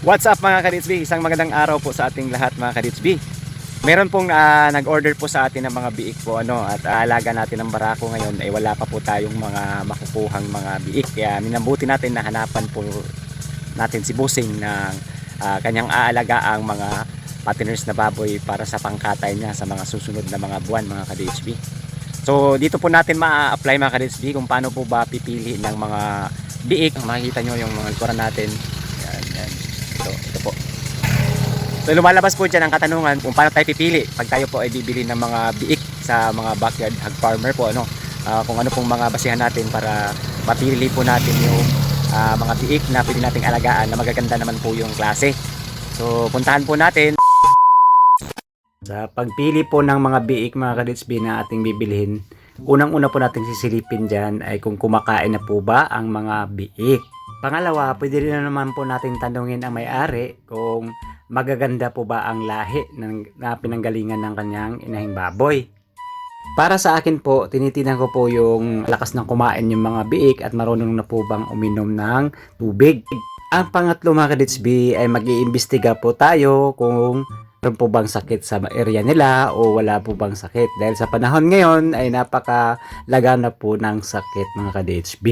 What's up mga Kaditsby? Isang magandang araw po sa ating lahat mga Kaditsby. Meron pong ah, nag-order po sa atin ng mga biik po ano at aalaga natin ng barako ngayon ay wala pa po tayong mga makukuhang mga biik kaya minambuti natin na hanapan po natin si Busing ng ah, kanyang aalagaang mga patiners na baboy para sa pangkatay niya sa mga susunod na mga buwan mga ka-DHB. So dito po natin ma-apply mga ka-DHB kung paano po ba pipili ng mga biik. Makikita nyo yung mga likuran natin. Yan, yan. Ito, ito po. So lumalabas po dyan ang katanungan kung paano tayo pipili pag tayo po ay bibili ng mga biik sa mga backyard hog farmer po ano. Ah, kung ano pong mga basihan natin para mapili po natin yung ah, mga biik na pwede nating alagaan na magaganda naman po yung klase. So puntahan po natin sa pagpili po ng mga biik mga kaditsbi na ating bibilhin, unang-una po natin sisilipin dyan ay kung kumakain na po ba ang mga biik. Pangalawa, pwede rin na naman po natin tanungin ang may-ari kung magaganda po ba ang lahi ng, na pinanggalingan ng kanyang inahing baboy. Para sa akin po, tinitinan ko po yung lakas ng kumain yung mga biik at marunong na po bang uminom ng tubig. Ang pangatlo mga kaditsbi ay mag-iimbestiga po tayo kung meron po bang sakit sa area nila o wala po bang sakit. Dahil sa panahon ngayon ay napakalaga na po ng sakit mga ka-DHB.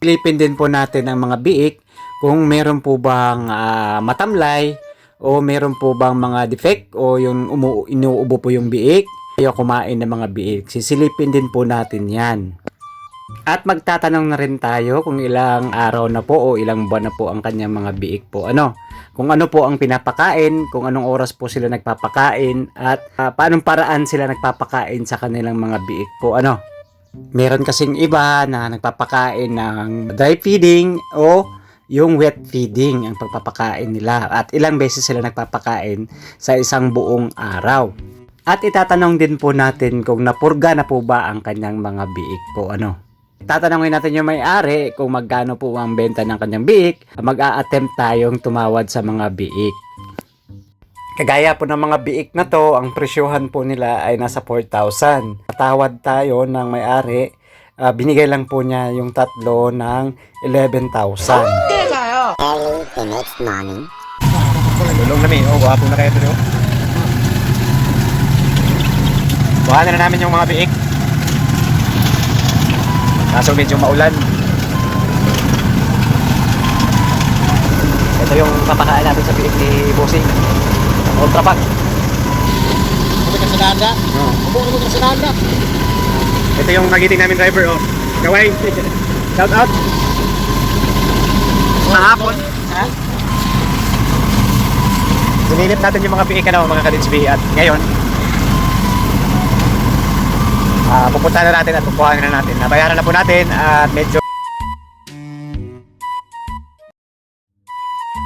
Pilipin din po natin ang mga biik kung meron po bang ah, matamlay o meron po bang mga defect o yung umu- inuubo po yung biik ayaw kumain ng mga biik. Sisilipin din po natin yan. At magtatanong na rin tayo kung ilang araw na po o ilang buwan na po ang kanyang mga biik po. Ano? Kung ano po ang pinapakain, kung anong oras po sila nagpapakain, at ah, paanong paraan sila nagpapakain sa kanilang mga biik po. Ano? Meron kasing iba na nagpapakain ng dry feeding o yung wet feeding ang pagpapakain nila at ilang beses sila nagpapakain sa isang buong araw. At itatanong din po natin kung napurga na po ba ang kanyang mga biik po ano. Tatanungin natin yung may-ari kung magkano po ang benta ng kanyang biik. Mag-a-attempt tayong tumawad sa mga biik. Kagaya po ng mga biik na to, ang presyohan po nila ay nasa 4,000. Patawad tayo ng may-ari, ah, binigay lang po niya yung tatlo ng 11,000. early the next morning. Tulong namin. Oh, gwapo na kayo tuloy. Buhanan na namin yung mga biik. Kaso medyo maulan. Ito yung papakain natin sa biik ni Bossing. Ultra pack. Sabi ka sa dada. Oh. Umuwi ka sa. Ito yung nagiting namin driver. Oh. Kaway. Shout out. Kahapon. Ha? Sinilip natin yung mga biik ano, mga kaditsbi at ngayon ah pupunta na natin at kukuhanin na natin. Nabayaran na po natin at medyo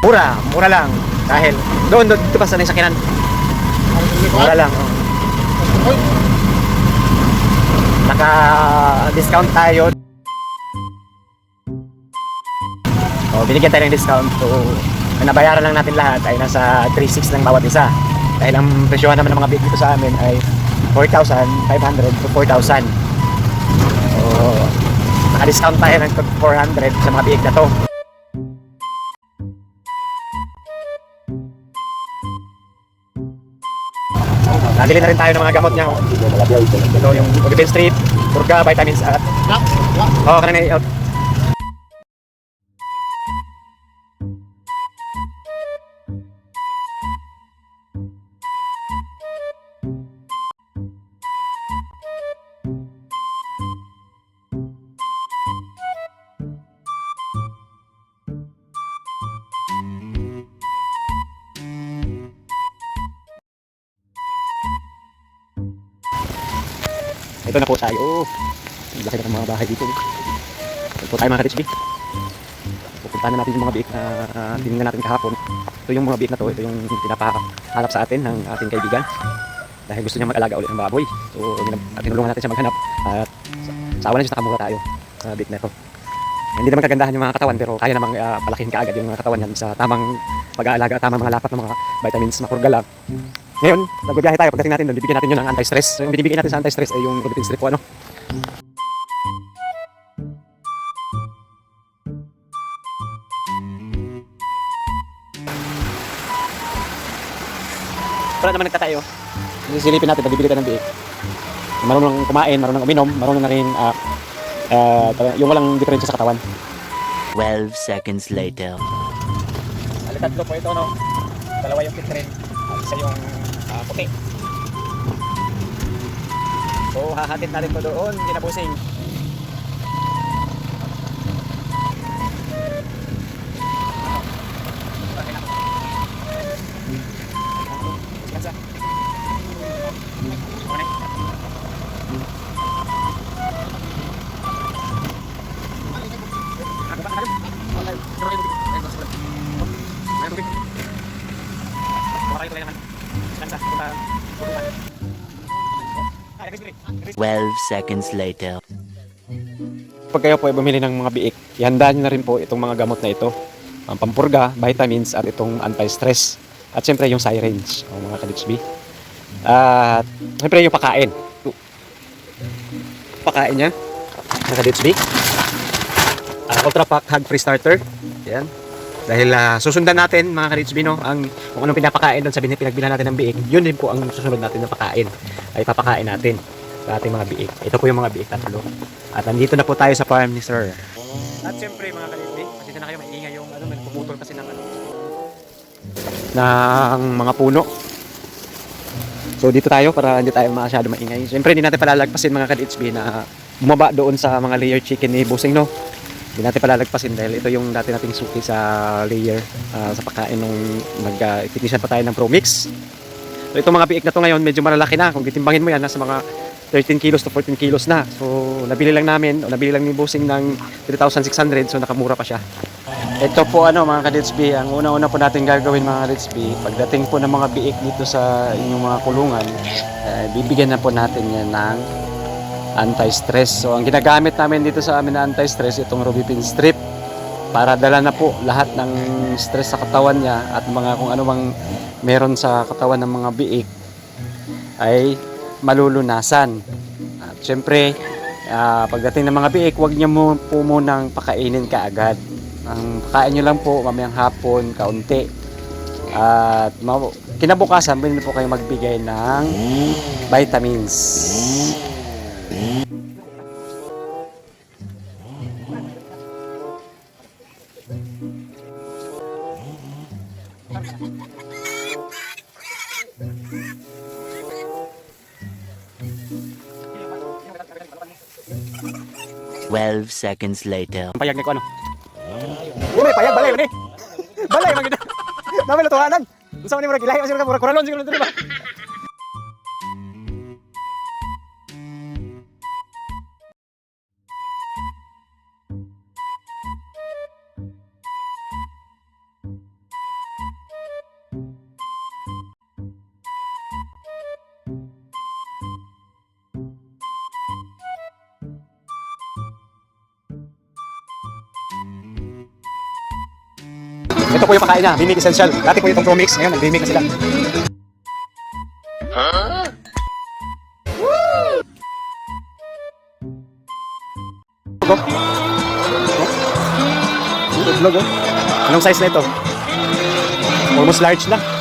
mura, mura lang dahil doon doon dito pa sa sakinan. Mura lang. Oh. Naka-discount tayo. Oh, binigyan tayo ng discount. So, ang nabayaran lang natin lahat ay nasa 3.6 lang bawat isa. Dahil ang presyohan naman ng mga big dito sa amin ay 4,500 to 4,000. So, naka-discount tayo ng 400 sa mga biig na to. Nabili na rin tayo ng mga gamot niya. oh. Ito yung Oliven Strip, Purga, vitamins at. Oo, kanina i-out. Ito na po tayo. Ang laki na ng mga bahay dito. Ito po tayo mga ka-HB. Pupuntahan na natin yung mga biik na uh, tinignan natin kahapon. Ito yung mga biik na to. Ito yung pinapahalap sa atin ng ating kaibigan. Dahil gusto niya mag-alaga ulit ng baboy. So, tinulungan natin siya maghanap. At sa, sa awa na siya nakamura tayo sa biik na to. Hindi naman kagandahan yung mga katawan pero kaya namang uh, palakihin kaagad yung mga katawan niyan sa tamang pag-aalaga, tamang mga lapat ng mga vitamins, makurga lang. Ngayon, nagbibiyahe tayo. Pagdating natin doon, bibigyan natin yun ng anti-stress. So, yung binibigyan natin sa anti-stress ay yung Probitin Strip po, ano? Wala naman nagtatayo. Silipin natin, pagbibili tayo ng biik. Marunong kumain, marunong uminom, marunong na rin ah, ah, yung walang diferensya sa katawan. 12 seconds later. Bali, tatlo po ito, no? Dalawa yung pitrin, isa yung ah, puti. So, hahatid natin to doon, ginabusing. Twelve seconds later. Pag kayo po ay bumili ng mga biik, ihanda nyo na rin po itong mga gamot na ito. Ang pampurga, vitamins, at itong anti-stress. At syempre yung syringe, o mga kalitsbi. At syempre yung pakain. Pakain niya, mga kalitsbi. Uh, Ultra Pack Hug Free Starter. Yan. Dahil ah, susundan natin mga kalitsbi, no, ang, kung anong pinapakain doon sa pinagbilan natin ng biik, yun din po ang susunod natin na pakain. Ay papakain natin sa ating mga biik. Ito po yung mga biik tatlo. At nandito na po tayo sa farm ni Sir. At siyempre mga kalibri, pasensya na kayo, maingay yung ano, may pumutol kasi ng ano, ng mga puno. So dito tayo para hindi tayo masyado maingay. Siyempre hindi natin palalagpasin mga ka-HB na bumaba doon sa mga layer chicken ni Busing no. Hindi natin palalagpasin dahil ito yung dati nating suki sa layer ah, sa pagkain nung nag-technician pa tayo ng Pro Mix. So itong mga biik na to ngayon medyo malalaki na. Kung titimbangin mo yan, nasa mga 13 kilos to 14 kilos na. So, nabili lang namin, o nabili lang ni Busing ng 3,600, so nakamura pa siya. Ito po ano mga ka-Ditsby, ang una-una po natin gagawin mga ka-Ditsby, pagdating po ng mga biik dito sa inyong mga kulungan, eh, bibigyan na po natin yan ng anti-stress. So, ang ginagamit namin dito sa amin na anti-stress, itong Rubipin Strip, para dala na po lahat ng stress sa katawan niya at mga kung ano mang meron sa katawan ng mga biik ay malulunasan. At syempre, ah, pagdating ng mga biik, huwag niyo po munang pakainin kaagad. Ang pakain niyo lang po mamayang hapon, kaunti. At kinabukasan, pwede po kayo magbigay ng vitamins. Twelve seconds later. Payag ni ko ano? Uy, payag, balay man eh. Balay, maganda. Dami lutuhanan. Unsa man ni mura gilay, kasi mura kuralon siguro ba? Ito po yung pakain niya, Bimig Essential. Dati po itong Promix, ngayon nag-Bimig na sila. Go. Go. Itlog, oh. Anong size na ito? Almost large na.